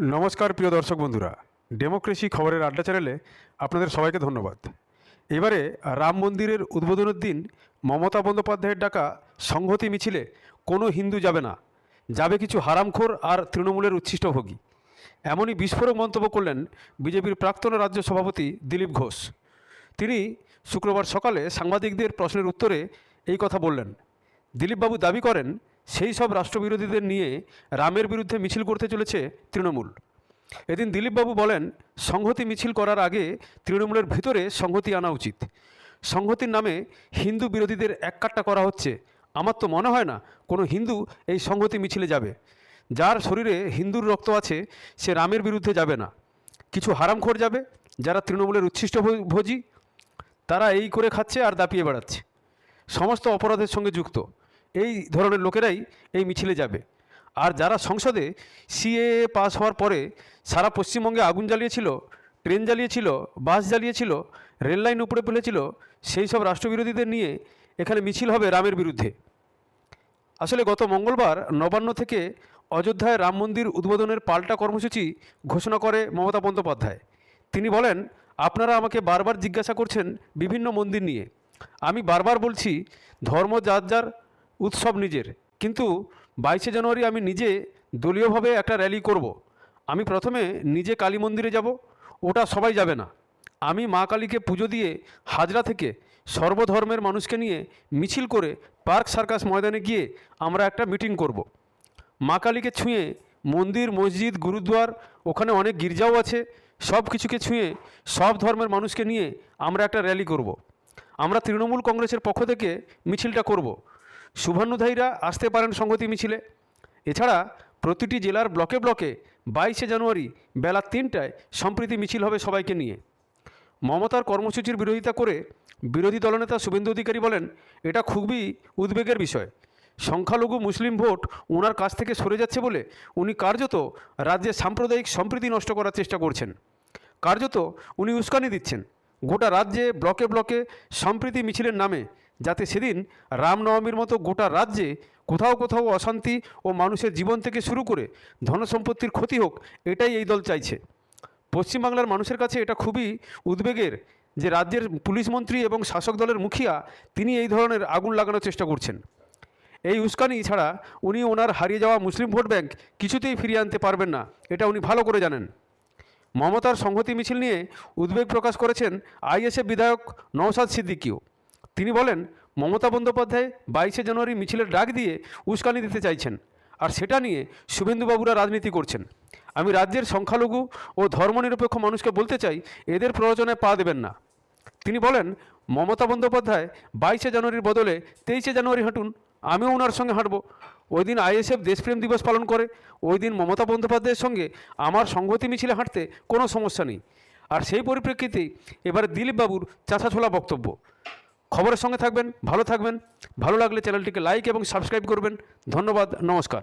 নমস্কার প্রিয় দর্শক বন্ধুরা, ডেমোক্রেসি খবরের আড্ডা চ্যানেলে আপনাদের সবাইকে ধন্যবাদ। এবারে রাম মন্দিরের উদ্বোধনের দিন মমতা বন্দ্যোপাধ্যায়ের ডাকা সংহতি মিছিলে কোনো হিন্দু যাবে না, যাবে কিছু হারামখোর আর তৃণমূলের উচ্ছিষ্টভোগী। এমনই বিস্ফোরক মন্তব্য করলেন বিজেপির প্রাক্তন রাজ্য সভাপতি দিলীপ ঘোষ। তিনি শুক্রবার সকালে সাংবাদিকদের প্রশ্নের উত্তরে এই কথা বললেন। দিলীপবাবু দাবি করেন সেই সব রাষ্ট্রবিরোধীদের নিয়ে রামের বিরুদ্ধে মিছিল করতে চলেছে তৃণমূল। এদিন দিলীপবাবু বলেন, সংহতি মিছিল করার আগে তৃণমূলের ভিতরে সংহতি আনা উচিত। সংহতির নামে হিন্দু বিরোধীদের এককাট্টা করা হচ্ছে। আমার তো মনে হয় না কোনো হিন্দু এই সংহতি মিছিলে যাবে। যার শরীরে হিন্দুর রক্ত আছে, সে রামের বিরুদ্ধে যাবে না। কিছু হারামখোর যাবে, যারা তৃণমূলের উচ্ছিষ্ট ভোজী। তারা এই করে খাচ্ছে আর দাপিয়ে বেড়াচ্ছে। সমস্ত অপরাধের সঙ্গে যুক্ত। এই ধরনের লোকেরাই এই মিছিলে যাবে। আর যারা সংসদে সিএএ পাস হওয়ার পরে সারা পশ্চিমবঙ্গে আগুন জ্বালিয়েছিল, ট্রেন জ্বালিয়েছিল, বাস জ্বালিয়েছিল, রেল লাইন উপরে ফেলেছিল, সেই সব রাষ্ট্রবিরোধীদের নিয়ে এখানে মিছিল হবে রামের বিরুদ্ধে। আসলে গত মঙ্গলবার নবান্ন থেকে অযোধ্যায় রাম মন্দির উদ্বোধনের পাল্টা কর্মসূচি ঘোষণা করে মমতা বন্দ্যোপাধ্যায়। তিনি বলেন, আপনারা আমাকে বারবার জিজ্ঞাসা করছেন বিভিন্ন মন্দির নিয়ে। আমি বারবার বলছি, ধর্ম যার যার উৎসব নিজের কিন্তু বাইশে জানুয়ারি আমি নিজে দলীয়ভাবে একটা র্যালি করব। আমি প্রথমে নিজে কালী মন্দিরে যাব, ওটা সবাই যাবে না আমি মা কালীকে পুজো দিয়ে হাজরা থেকে সর্বধর্মের মানুষকে নিয়ে মিছিল করে পার্ক সার্কাস ময়দানে গিয়ে আমরা একটা মিটিং করব। মা কালীকে ছুঁয়ে মন্দির, মসজিদ গুরুদ্বার ওখানে অনেক গির্জাও আছে, সব কিছুকে ছুঁয়ে সব ধর্মের মানুষকে নিয়ে আমরা একটা র্যালি করব। আমরা তৃণমূল কংগ্রেসের পক্ষ থেকে মিছিলটা করব। শুভান্নুধাইরা আসতে পারেন সংহতি মিছিলে। এছাড়া প্রতিটি জেলার ব্লকে ব্লকে বাইশে জানুয়ারি বেলা তিনটায় সম্প্রীতি মিছিল হবে সবাইকে নিয়ে। মমতার কর্মসূচির বিরোধিতা করে বিরোধী দলনেতা শুভেন্দু অধিকারী বলেন, এটা খুবই উদ্বেগের বিষয়। সংখ্যালঘু মুসলিম ভোট ওনার কাছ থেকে সরে যাচ্ছে বলে উনি কার্যত রাজ্যে সাম্প্রদায়িক সম্প্রীতি নষ্ট করার চেষ্টা করছেন। কার্যত উনি উস্কানি দিচ্ছেন। গোটা রাজ্যে ব্লকে ব্লকে সম্প্রীতি মিছিলের নামে, যাতে সেদিন রামনবমীর মতো গোটা রাজ্যে কোথাও কোথাও অশান্তি ও মানুষের জীবন থেকে শুরু করে ধনসম্পত্তির ক্ষতি হোক, এটাই এই দল চাইছে। পশ্চিমবাংলার মানুষের কাছে এটা খুবই উদ্বেগের যে রাজ্যের পুলিশ মন্ত্রী এবং শাসক দলের মুখিয়া তিনি এই ধরনের আগুন লাগানোর চেষ্টা করছেন। এই উস্কানি ছাড়া উনি ওনার হারিয়ে যাওয়া মুসলিম ভোট ব্যাংক কিছুতেই ফিরিয়ে আনতে পারবেন না, এটা উনি ভালো করে জানেন। মমতার সংহতি মিছিল নিয়ে উদ্বেগ প্রকাশ করেছেন আইএসএফ বিধায়ক নওশাদ সিদ্দিকিও। তিনি বলেন, মমতা বন্দ্যোপাধ্যায় বাইশে জানুয়ারি মিছিলের ডাক দিয়ে উস্কানি দিতে চাইছেন আর সেটা নিয়ে শুভেন্দুবাবুরা রাজনীতি করছেন। আমি রাজ্যের সংখ্যালঘু ও ধর্মনিরপেক্ষ মানুষকে বলতে চাই, এদের প্ররোচনায় পা দেবেন না। তিনি বলেন, মমতা বন্দ্যোপাধ্যায় বাইশে জানুয়ারির বদলে তেইশে জানুয়ারি হাঁটুন আমিও ওনার সঙ্গে হাঁটবো। ওই দিন আইএসএফ দেশপ্রেম দিবস পালন করে। ওই দিন মমতা বন্দ্যোপাধ্যায়ের সঙ্গে আমার সংহতি মিছিলে হাঁটতে কোনো সমস্যা নেই। আর সেই পরিপ্রেক্ষিতেই এবার দিলীপবাবুর চাষাছোলা বক্তব্য। খবরের সঙ্গে থাকবেন, ভালো থাকবেন। ভালো লাগলে চ্যানেলটিকে লাইক এবং সাবস্ক্রাইব করবেন। ধন্যবাদ, নমস্কার।